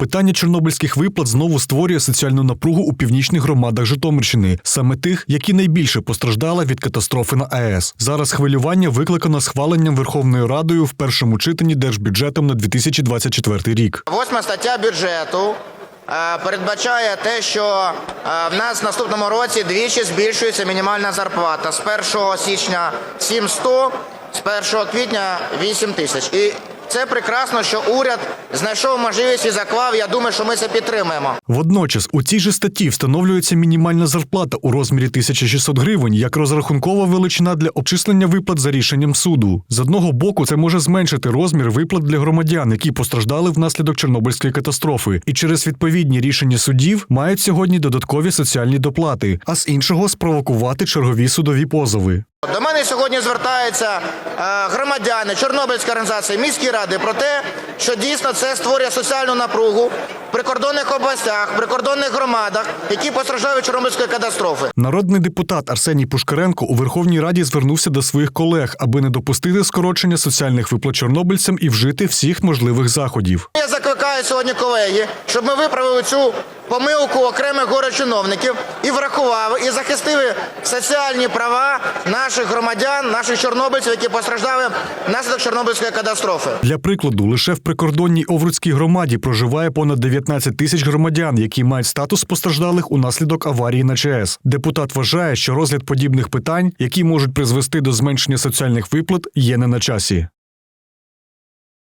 Питання чорнобильських виплат знову створює соціальну напругу у північних громадах Житомирщини, саме тих, які найбільше постраждали від катастрофи на АЕС. Зараз хвилювання викликано схваленням Верховною Радою в першому читанні держбюджетом на 2024 рік. Восьма стаття бюджету е, передбачає те, що е, в нас в наступному році двічі збільшується мінімальна зарплата з 1 січня 700, з 1 квітня 8 тисяч. І це прекрасно, що уряд знайшов можливість і заклав. Я думаю, що ми це підтримуємо. Водночас у цій же статті встановлюється мінімальна зарплата у розмірі 1600 гривень як розрахункова величина для обчислення виплат за рішенням суду. З одного боку, це може зменшити розмір виплат для громадян, які постраждали внаслідок Чорнобильської катастрофи, і через відповідні рішення судів мають сьогодні додаткові соціальні доплати, а з іншого спровокувати чергові судові позови. Мене сьогодні звертаються е, громадяни Чорнобильської організації, міські ради про те, що дійсно це створює соціальну напругу в прикордонних областях, прикордонних громадах, які постраждали від Чорнобильської катастрофи. Народний депутат Арсеній Пушкаренко у Верховній Раді звернувся до своїх колег, аби не допустити скорочення соціальних виплат чорнобильцям і вжити всіх можливих заходів. Я закликаю сьогодні колеги, щоб ми виправили цю помилку окремих горе-чиновників і врахували, і захистили соціальні права наших громадян, наших чорнобильців, які постраждали внаслідок Чорнобильської катастрофи. Для прикладу, лише в прикордонній Овруцькій громаді проживає понад 19 тисяч громадян, які мають статус постраждалих унаслідок аварії на ЧАЕС. Депутат вважає, що розгляд подібних питань, які можуть призвести до зменшення соціальних виплат, є не на часі.